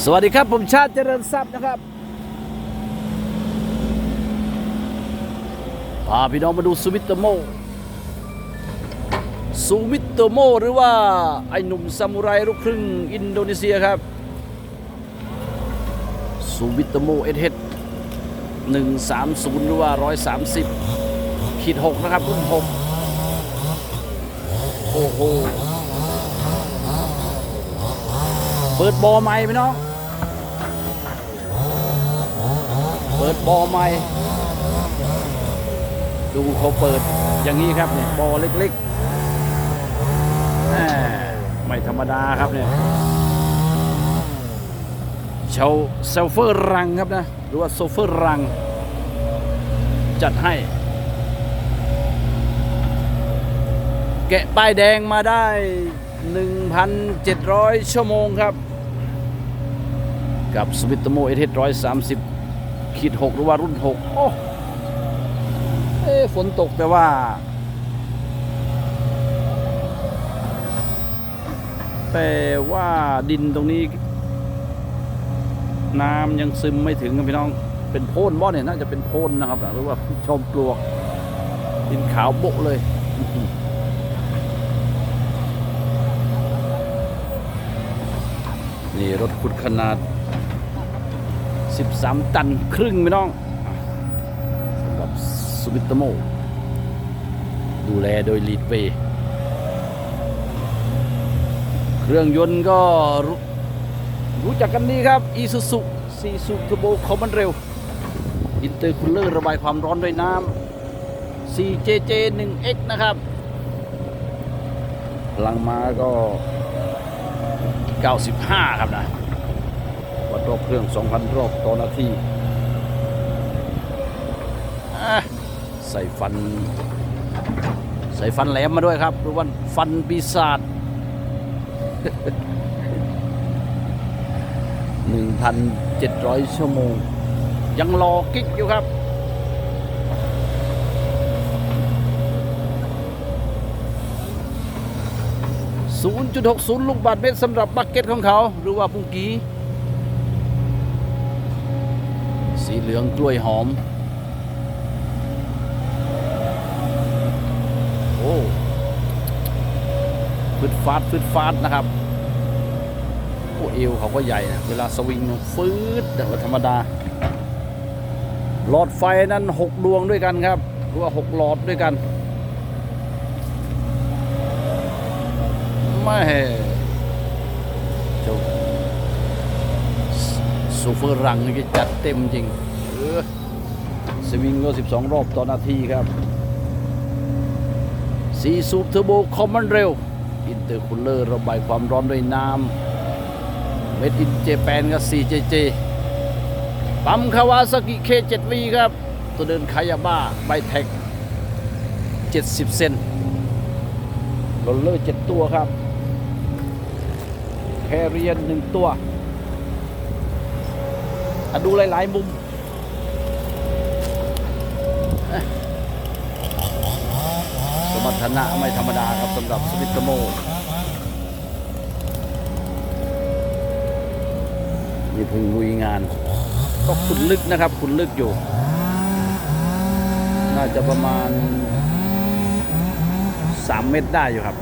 สวัสดีครับ ผมชาติเจริญทรัพย์นะครับพาพี่น้องมาดูสวิตเตโมซูมิตโมหรือว่า ไอหนุ่มซามูไรลูกครึ่งอินโดนีเซียครับซูมิตโมเอสเฮดหนึ่งสามศูนย์หรือว่าร้อยสามสิบขีดหกนะครับรุ่นหกโอ้โห เปิดบอใหม่พี่น้อง เปิดบอใหม่ดูเขาเปิดอย่างนี้ครับเนี่ยบอเล็กๆไม่ธรรมดาครับเนี่ยเชาเซลเฟอร์รังครับนะหรือว่าโซเฟอร์รัง จัดให้ แกะป้ายแดงมาได้ 1,700 ชั่วโมงครับ กับสวิตโมเอเทร้อยสามสิบขีดหกหรือว่ารุ่นหกโอ้เอฝนตกแต่ว่า แต่ว่าดินตรงนี้ น้ำยังซึมไม่ถึงพี่น้องเป็นโพนบ่อเนี่ยน่าจะเป็นโพนนะครับ หรือว่าชมปลวกดินขาวโบะเลยนี่รถขุดขนาด 13 ตันครึ่งไม่น้องสำหรับสวิตโม ดูแลโดยลีดเปย์เครื่องยนต์ก็รู้รจักกันดีครับอีซูซุซีซูทูโบคอมมันเร็ว อินเตอร์คูลเลอร์ระบายความร้อนด้วยน้ำ 4JJ 1X นะครับ พลังมาก็ 95 ครับนะ รอบเครื่อง 2,000 รอบต่อนาทีใส่ฟัน ใส่ฟันแหลมมาด้วยครับหรือว่าฟันปีศาจ1,700ชั่วโมง ยังรอกิ๊กอยู่ครับ 0.60 ลูกบาทเมตรสำหรับบักเก็ตของเขา หรือว่าปุงกี้ สีเหลืองกล้วยหอม โอ้ฟืดฟาดฟืดฟาดนะครับโอ้เอวเขาก็ใหญ่นะเวลาสวิงฟืดแต่ว่าธรรมดา หลอดไฟนั้น6ดวงด้วยกันครับ หรือว่า6หลอดด้วยกัน ไม่เจ้า ซูเฟอร์รังนี่จัดเต็มจริงเออสวิงก็ 12 รอบต่อนาทีครับสีสูบเทอร์โบคอมมันเร็ว อินเตอร์คูลเลอร์ระบายความร้อนด้วยน้ำเมดอินเจแปนก็ 4JJ ปั๊มคาวาซากิเค7 v ครับ ตัวเดินคายาบ้าไบแท็ก 70 เซนโรลเลอร์ 7 ตัวครับแคเรียนหนึ่งตัว ดูหลาย ๆ มุมสมรรถนะไม่ธรรมดาครับสำหรับสวิตโมนี่เพิ่งลุยงาน ก็ขุนลึกนะครับขุนลึกอยู่ น่าจะประมาณ 3 เมตรได้อยู่ครับ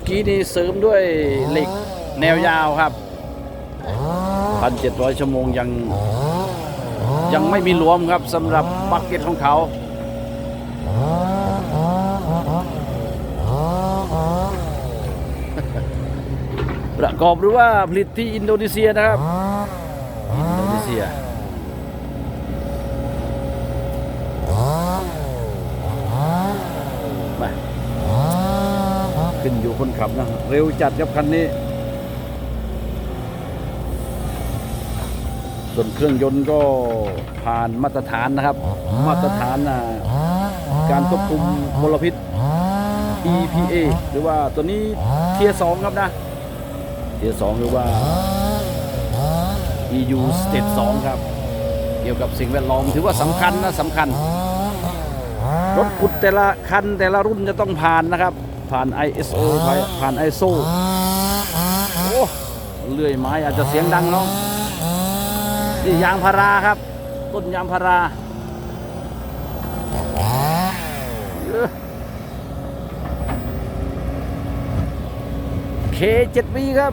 อุกกี้นี่เสริมด้วยเหล็กแนวยาวครับ1,700ชั่วโมงยังยังไม่มีรวมครับสำหรับบักเก็ตของเขาประกอบหรือว่าผลิตที่อินโดนีเซียนะครับ อินโดนีเซีย ขึ้นอยู่คนขับนะ เร็วจัดครับคันนี้ ส่วนเครื่องยนต์ก็ผ่านมาตรฐานนะครับ มาตรฐานนะการควบคุมมลพิษ EPA หรือว่าตัวนี้เทียสองครับนะ เทียสองหรือว่า EU State 2ครับ เกี่ยวกับสิ่งแวดล้อมถือว่าสำคัญนะสำคัญ รถขุดแต่ละคันแต่ละรุ่นจะต้องผ่านนะครับ ผ่าน ISO ผ่าน ISO โอ้เลื่อยไม้อาจจะเสียงดังเนาะนี่ยางพาราครับ ต้นยางพาราเออ K7V ครับ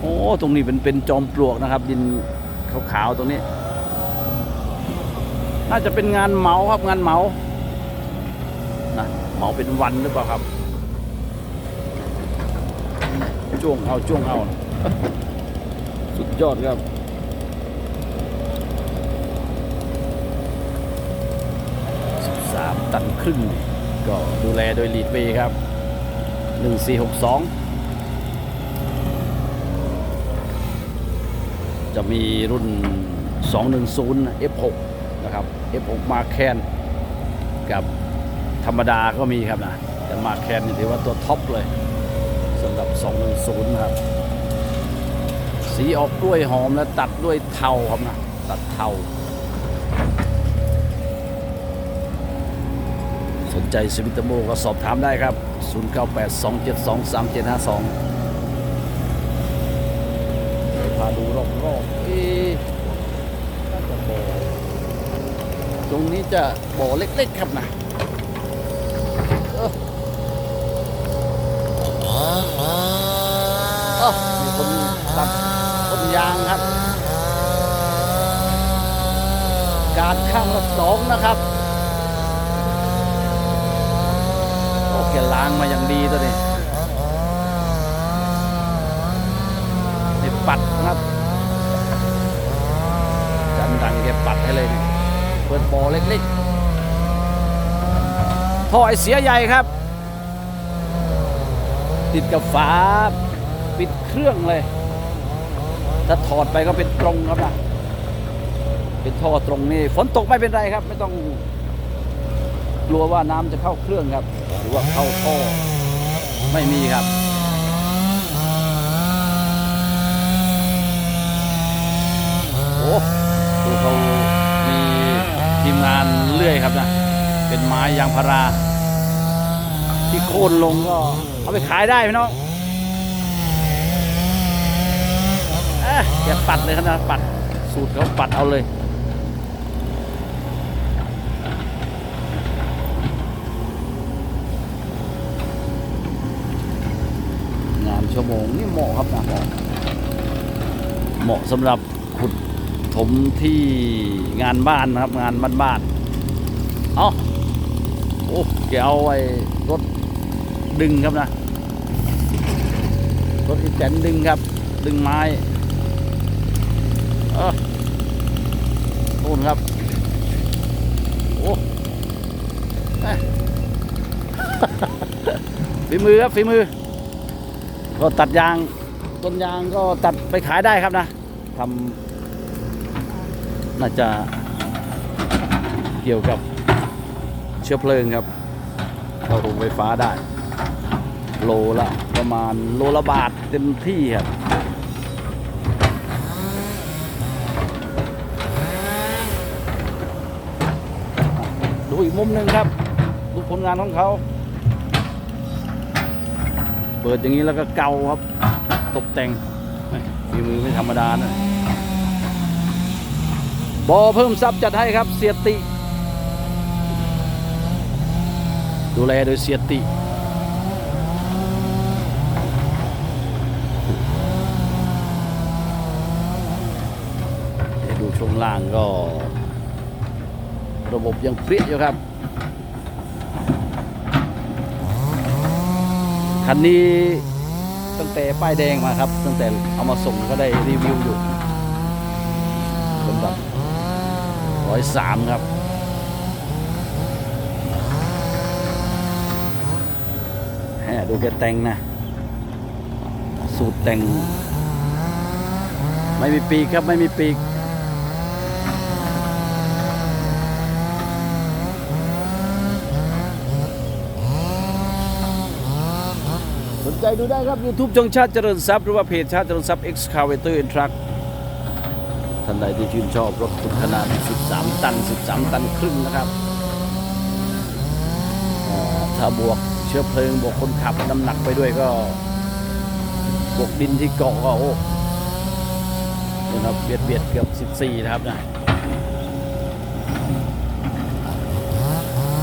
โอ้ ตรงนี้เป็นเป็นจอมปลวกนะครับ ดินขาวๆตรงนี้ น่าจะเป็นงานเหมาครับงานเหมานะ เหมาเป็นวันหรือเปล่าครับจ้วงเอาจ้วงเอา สุดยอดครับ13ตันครึ่ง ก็ดูแลโดยลีดเวครับ1462จะมีรุ่น 210 F6 นะครับ F6 มาแคนกับ ธรรมดาก็มีครับนะแต่มาแคนนี่ถือว่าตัวท็อปเลยสำหรับ 210ครับ สีออกกล้วยหอมและตัดด้วยเทาครับนะ ตัดเทา สนใจสวิตโมก็สอบถามได้ครับ 0982723752 พาดูรอบๆเอ๊ะน่าจะบ่อตรงนี้จะบ่อเล็กๆครับนะ มีคนตัดต้นยางครับ การข้างละสองนะครับโอเคล้างมาอย่างดีตัวนี้นี่ปัดนะครับจันดังแกปัดให้เลยเปิดบอเล็กๆ ท่อไอเสียใหญ่ครับ ติดกับฝาปิดเครื่องเลย ถ้าถอดไปก็เป็นตรงครับนะเป็นท่อตรงนี่ฝนตกไม่เป็นไรครับ ไม่ต้องกลัวว่าน้ำจะเข้าเครื่องครับ หรือว่าเข้าท่อไม่มีครับโอ้ดูเขามีทีมงานเลื่อยครับนะ เป็นไม้ยางพารา ที่โค่นลงก็ เอาไปขายได้พี่น้องเอ๊ะอย่าปัดเลยครับนะปัดสูตรเขาปัดเอาเลยงานชั่วโมงนี่เหมาะครับนะเหมาะเหมาะสำหรับขุดถมที่งานบ้านนะครับ งานบ้านๆเอาโอ้แกเอาไอ้รถดึงครับนะ รถอีแตนดึงครับ ดึงไม้เออโน่นครับ โอ้ฝีมือครับฝีมือ ก็ตัดยางต้นยางก็ตัดไปขายได้ครับนะทำน่าจะเกี่ยวกับ เชื้อเพลิงครับเข้าโรงไฟฟ้าได้ โลละประมาณโลละบาทเต็มที่ครับดูอีกมุมหนึ่งครับ ดูผลงานของเขา เปิดอย่างนี้แล้วก็เกาครับ ตกแต่งฝีมือไม่ธรรมดานะบอเพิ่มซับจัดให้ครับ เสียติ ดูแลโดยเสียติ ดูช่วงล่างก็ ระบบยังเปรี้ยอยู่ครับ คันนี้ตั้งแต่ป้ายแดงมาครับ ตั้งแต่เอามาส่งก็ได้รีวิวอยู่สำหรับร้อยสามครับ แหมดูแกแต่งนะ สูตรแต่ง ไม่มีปีกครับไม่มีปีกสนใจดูได้ครับ YouTube ช่องชาติเจริญทรัพย์หรือว่าเพจชาติเจริญทรัพย์ Excavator and Truck ท่านใดที่ชื่นชอบรถขุดขนาด 13 ตัน 13 ตันครึ่งนะครับถ้าบวก ชื้อเพลิงบวกคนขับน้ำหนักไปด้วยก็บวกดินที่เกาะก็โอ้นะครับเบียดเบียดเกือบ 14 นะครับนะ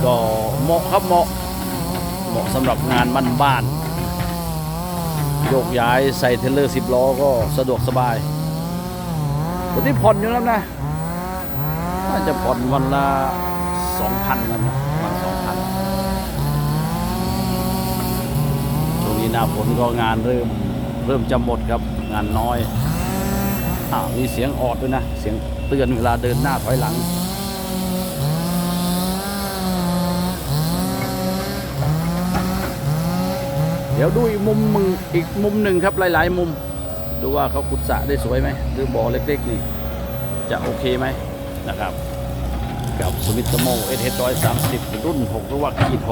ก็เหมาะครับเหมาะเหมาะสำหรับงานบ้านบ้านโยกย้ายใส่เทรลเลอร์ 10 ล้อก็สะดวกสบายวันนี้ผ่อนอยู่แล้วนะน่าจะผ่อนวันละ 2,000นะวัน2,000ช่วงนี้ หน้าฝนก็งานเริ่มเริ่มจะหมดครับงานน้อยอ้าวมีเสียงออดด้วยนะ เสียงเตือนเวลาเดินหน้าถอยหลังเดี๋ยวดูอีกมุมมึงอีกมุมหนึ่งครับหลาย ๆ มุม ดูว่าเขาขุดสระได้สวยไหมหรือบ่อเล็ก ๆ นี่ จะโอเคไหมนะครับ กับสมิตโมเอสเร้อยสามสิบรุ่น6หรือว่าขีด6